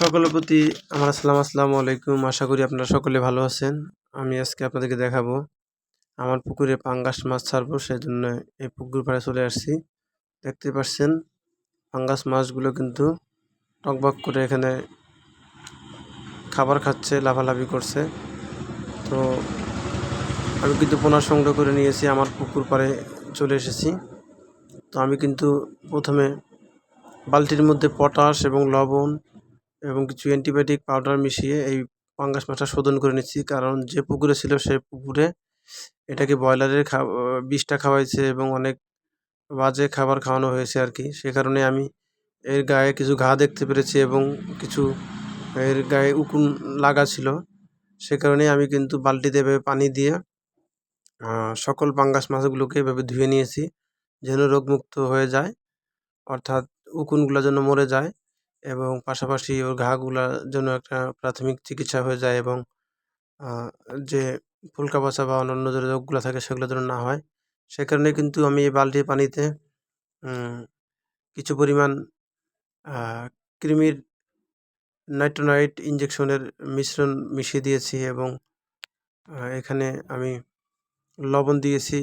সকলের প্রতি আমার আসসালাম, আসসালামু আলাইকুম। আশা করি আপনারা সকলে ভালো আছেন। আমি আজকে আপনাদেরকে দেখাবো আমার পুকুরে পাঙ্গাস মাছ ছাড়বো সেই জন্য এই পুকুর পাড়ে চলে আসছি। দেখতে পাচ্ছেন, পাঙ্গাস মাছগুলো কিন্তু টকবক করে এখানে খাবার খাচ্ছে লাভালাভি করছে। তো আমি কিন্তু পোনা সংগ্রহ করে নিয়েছি, আমার পুকুর পাড়ে চলে এসেছি। তো আমি কিন্তু প্রথমে বালতির মধ্যে পটাশ এবং লবণ এবং কিছু অ্যান্টিবায়োটিক পাউডার মিশিয়ে এই পাঙ্গাস মাছটা শোধন করে নিচ্ছি। কারণ যে পুকুরে ছিল সে পুকুরে এটাকে ব্রয়লারের খা, বিষটা খাওয়াইছে এবং অনেক বাজে খাবার খাওয়ানো হয়েছে আর কি। সে কারণে আমি এর গায়ে কিছু ঘা দেখতে পেরেছি এবং কিছু এর গায়ে উকুন লাগা ছিল। সে কারণে আমি কিন্তু বালতিতে এভাবে পানি দিয়ে সকল পাঙ্গাস মাছগুলোকে এভাবে ধুয়ে নিয়েছি যেন রোগমুক্ত হয়ে যায়। অর্থাৎ উকুনগুলো যেন মরে যায়। এবং পাশাপাশি ওর ঘাগুলার জন্য একটা প্রাথমিক চিকিৎসা হয়ে যায় এবং যে ফুলকা পচা বা অন্যান্য যে রোগগুলো থাকে সেগুলো যেন না হয়। সে কারণে কিন্তু আমি এই বালতির পানিতে কিছু পরিমাণ কৃমির নাইট্রোনাইট ইঞ্জেকশনের মিশ্রণ মিশিয়ে দিয়েছি এবং এখানে আমি লবণ দিয়েছি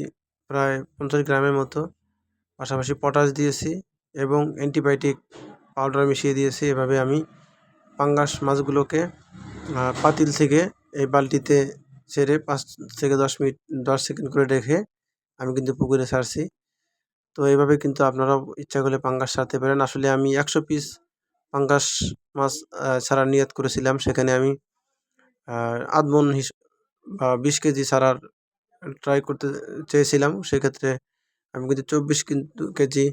প্রায় পঞ্চাশ গ্রামের মতো। পাশাপাশি পটাশ দিয়েছি এবং অ্যান্টিবায়োটিক পাউডার মিশিয়ে দিয়েছি। এভাবে আমি পাঙ্গাস মাছগুলোকে পাতিল থেকে এই বালতিতে ছেড়ে পাঁচ থেকে দশ মিনিট, দশ সেকেন্ড করে রেখে আমি কিন্তু পুকুরে ছাড়ছি। তো এইভাবে কিন্তু আপনারাও ইচ্ছা করলে পাঙ্গাস ছাড়তে পারেন। আসলে আমি একশো পিস পাঙ্গাস মাছ ছাড়ার নিয়ত করেছিলাম। সেখানে আমি আধমন হিস, বা বিশ কেজি ছাড়ার ট্রাই করতে চেয়েছিলাম। সেক্ষেত্রে আমি কিন্তু চব্বিশ কিন্তু কেজি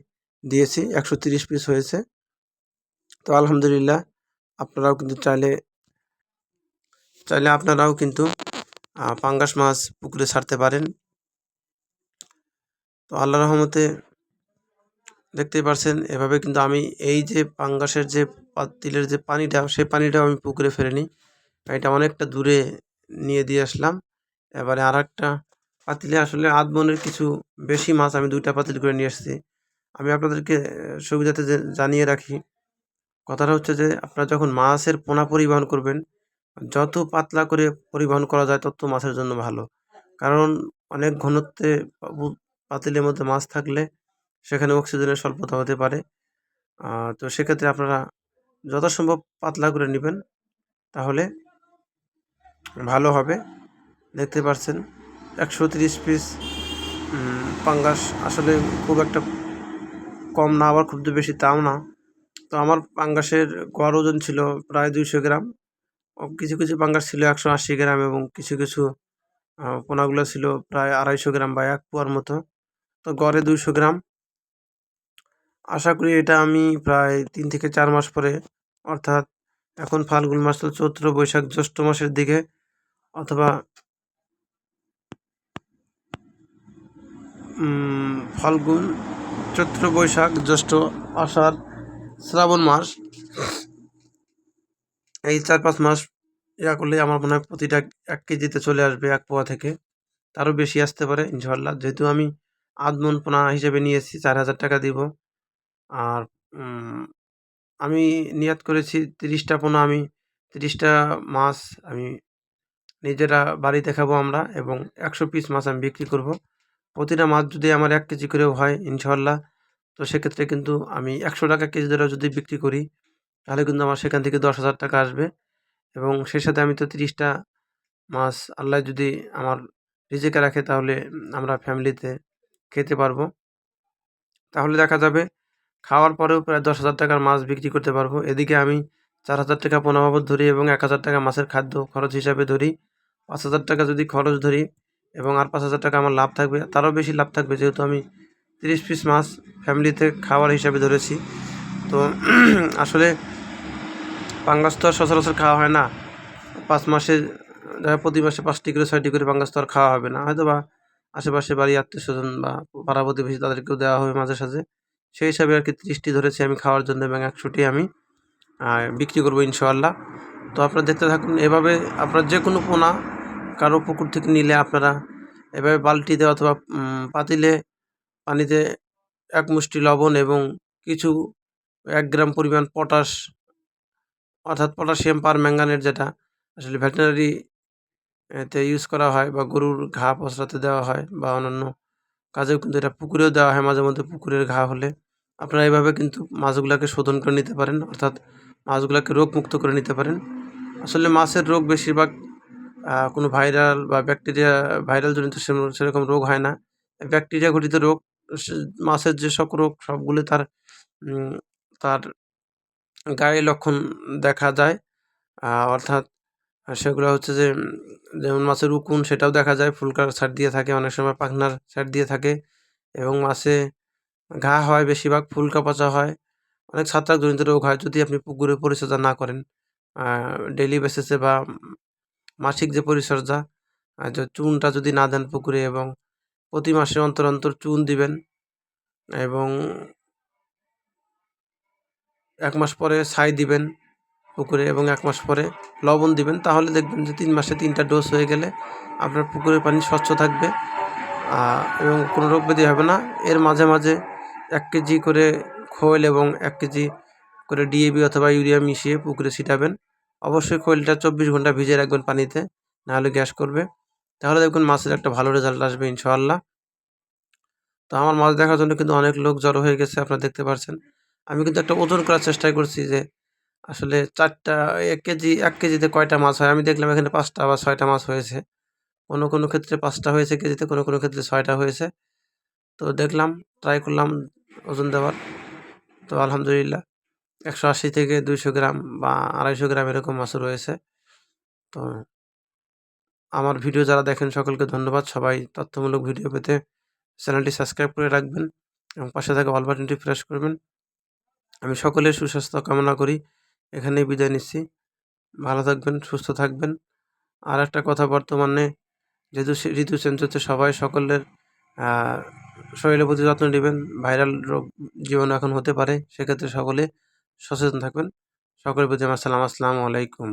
দিয়েছি। একশো তিরিশ পিস হয়েছে। তো আলহামদুলিল্লাহ, আপনারাও কিন্তু চাইলে চাইলে আপনারাও কিন্তু পাঙ্গাস মাছ পুকুরে ছাড়তে পারেন। তো আল্লাহ রহমতে দেখতেই পারছেন, এভাবে কিন্তু আমি এই যে পাঙ্গাসের যে পাতিলের যে পানিটা, সেই পানিটাও আমি পুকুরে ফেলে নিই এটা অনেকটা দূরে নিয়ে দিয়ে আসলাম। এবারে আর একটা পাতিলে আসলে আধ মনের কিছু বেশি মাছ আমি দুইটা পাতিল করে নিয়ে এসেছি। আমি আপনাদেরকে সুবিধাতে জানিয়ে রাখি কথাটা হচ্ছে যে, আপনারা যখন মাছের পোনা পরিবহন করবেন, যত পাতলা করে পরিবহন করা যায়, তত মাছের জন্য ভালো। কারণ অনেক ঘনত্বে পাতিলের মধ্যে মাছ থাকলে সেখানে অক্সিজেনের স্বল্পতা হতে পারে। তো সেক্ষেত্রে আপনারা যথাসম্ভব পাতলা করে নেবেন, তাহলে ভালো হবে। দেখতে পাচ্ছেন একশো তিরিশ পিস পাঙ্গাস আসলে খুব একটা কম না, আবার খুব বেশি তাও না। তো আমার পাঙ্গাসের গড় ওজন ছিল প্রায় দুইশো গ্রাম। কিছু কিছু পাঙ্গাস ছিল একশো আশি গ্রাম এবং কিছু কিছু পোনাগুলো ছিল প্রায় আড়াইশো গ্রাম বা এক পোয়ার মতো। তো গড়ে দুইশো গ্রাম। আশা করি এটা আমি প্রায় তিন থেকে চার মাস পরে, অর্থাৎ এখন ফাল্গুন মাস তো চৈত্র, বৈশাখ, জ্যৈষ্ঠ মাসের দিকে, অথবা ফাল্গুন, চৈত্র, বৈশাখ, জ্যৈষ্ঠ, আষাঢ় শ্রাবণ মাস। এই চার পাঁচ মাস ইয়া করলে আমার মনে হয় প্রতিটা এক কেজিতে চলে আসবে এক পোয়া থেকে। তারও বেশি আসতে পারে ইনশাল্লাহ যেহেতু আমি আধমন পোনা হিসেবে নিয়েছি চার হাজার টাকা দিব। আর আমি নিয়াত করেছি তিরিশটা পোনা, আমি তিরিশটা মাছ আমি নিজেরা বাড়িতে খাব আমরা এবং একশো পিস মাছ আমি বিক্রি করব। প্রতিটা মাছ যদি আমার এক কেজি করেও হয় ইনশাল্লাহ তো সেক্ষেত্রে কিন্তু আমি একশো টাকা কেজি ধরে যদি বিক্রি করি, তাহলে কিন্তু আমার সেখান থেকে দশ হাজার টাকা আসবে। এবং সেই সাথে আমি তো তিরিশটা মাছ আল্লাহ যদি আমার রিজেকে রাখে, তাহলে আমরা ফ্যামিলিতে খেতে পারব। তাহলে দেখা যাবে খাওয়ার পরেও প্রায় দশ হাজার টাকার মাছ বিক্রি করতে পারব। এদিকে আমি চার হাজার টাকা পোনাবাবদ ধরি এবং এক হাজার টাকা মাছের খাদ্য খরচ হিসাবে ধরি। পাঁচ হাজার টাকা যদি খরচ ধরি এবং আর পাঁচ হাজার টাকা আমার লাভ থাকবে, তারও বেশি লাভ থাকবে। যেহেতু আমি তিরিশ পিস মাছ ফ্যামিলিতে খাওয়ার হিসাবে ধরেছি। তো আসলে পাঙ্গাস তো আর সচরাচর খাওয়া হয় না। পাঁচ মাসে প্রতি মাসে পাঁচটি করে, ছয়টি করে পাঙ্গাস তো আর খাওয়া হবে না। হয়তো বা আশেপাশে বাড়ি আত্মীয় স্বজন বা পাড়া প্রতিবেশী তাদেরকেও দেওয়া হবে মাঝে সাঝে। সেই হিসাবে আর কি ত্রিশটি ধরেছি আমি খাওয়ার জন্য এবং একশোটি আমি বিক্রি করব ইনশাআল্লাহ। তো আপনারা দেখতে থাকুন, এভাবে আপনার যে কোনো পোনা কারও পুকুর থেকে নিলে আপনারা এভাবে বালতিতে অথবা পাতিলে পানিতে এক মুষ্টি লবণ এবং কিছু এক গ্রাম পরিমাণ পটাশ, অর্থাৎ পটাশিয়াম পার ম্যাঙ্গানেট যেটা আসলে ভেটেরিনারি এতে ইউজ করা হয় বা গরুর ঘা পচড়াতে দেওয়া হয় বা অন্যান্য কাজেও কিন্তু এটা পুকুরেও দেওয়া হয় মাঝে মধ্যে পুকুরের ঘা হলে। আপনারা এইভাবে কিন্তু মাছগুলোকে শোধন করে নিতে পারেন, অর্থাৎ মাছগুলাকে রোগমুক্ত করে নিতে পারেন। আসলে মাছের রোগ বেশিরভাগ কোনো ভাইরাল বা ব্যাকটেরিয়া ভাইরাল জনিত সেরকম রোগ হয় না। ব্যাকটেরিয়া ঘটিত রোগ মাছের যেসব রোগ, সবগুলো তার তার গায়ে লক্ষণ দেখা যায়। অর্থাৎ সেগুলো হচ্ছে যে যেমন মাছের উকুন, সেটাও দেখা যায়। ফুলকার সার দিয়ে থাকে, অনেক সময় পাখনার সার দিয়ে থাকে এবং মাছে ঘা হয়, বেশিরভাগ ফুলকা পচা হয়। অনেক ছত্রাকজনিত রোগ হয়, যদি আপনি পুকুরে পরিচর্যা না করেন। ডেলি বেসিসে বা মাসিক যে পরিচর্যা চুনটা যদি না দেন পুকুরে এবং প্রতি মাসে অন্তর অন্তর চুন দিবেন এবং এক মাস পরে ছাই দিবেন পুকুরে এবং এক মাস পরে লবণ দিবেন। তাহলে দেখবেন যে তিন মাসে তিনটা ডোজ হয়ে গেলে আপনার পুকুরের পানি স্বচ্ছ থাকবে। এবং কোনো রোগ ব্যাধি হবে না। এর মাঝে মাঝে এক কেজি করে খোল এবং এক কেজি করে ডিএবি অথবা ইউরিয়া মিশিয়ে পুকুরে ছিটাবেন। অবশ্যই খোলটা চব্বিশ ঘণ্টা ভিজিয়ে রাখবেন পানিতে, নাহলে গ্যাস করবে। তাহলে দেখবেন মাছের একটা ভালো রেজাল্ট আসবে ইনশাআল্লাহ। তো আমার মাছ দেখার জন্য কিন্তু অনেক লোক জড়ো হয়ে গেছে, আপনারা দেখতে পাচ্ছেন আমি কিন্তু একটা ওজন করার চেষ্টা করছি যে, আসলে চারটা, এক কেজি, এক কেজিতে কয়টা মাছ হয়? আমি দেখলাম এখানে পাঁচটা বা ছয়টা মাছ হয়েছে। কোনো কোনো ক্ষেত্রে পাঁচটা হয়েছে কেজিতে, কোনো কোনো ক্ষেত্রে ছয়টা হয়েছে। তো দেখলাম ট্রাই করলাম ওজন দেওয়ার। তো আলহামদুলিল্লাহ, একশো আশি থেকে দুইশো গ্রাম বা আড়াইশো গ্রাম এরকম মাছও রয়েছে। তো আমার ভিডিও যারা দেখেন, সকলকে ধন্যবাদ। সবাই তথ্যমূলক ভিডিও পেতে চ্যানেলটি সাবস্ক্রাইব করে রাখবেন এবং পাশে থাকা অল বাটনটি প্রেস করবেন। আমি সকলের সুস্বাস্থ্য কামনা করি। এখানেই বিদায় নিচ্ছি। ভালো থাকবেন, সুস্থ থাকবেন। আর একটা কথা বর্তমানে যেহেতু ঋতু চেঞ্জ হচ্ছে, সবাই সকলের শরীরের প্রতি যত্ন নেবেন। ভাইরাল রোগ জীবাণু এখন হতে পারে, সেক্ষেত্রে সকলে সচেতন থাকবেন। সকলের প্রতি আমার সালাম। আসসালামু আলাইকুম।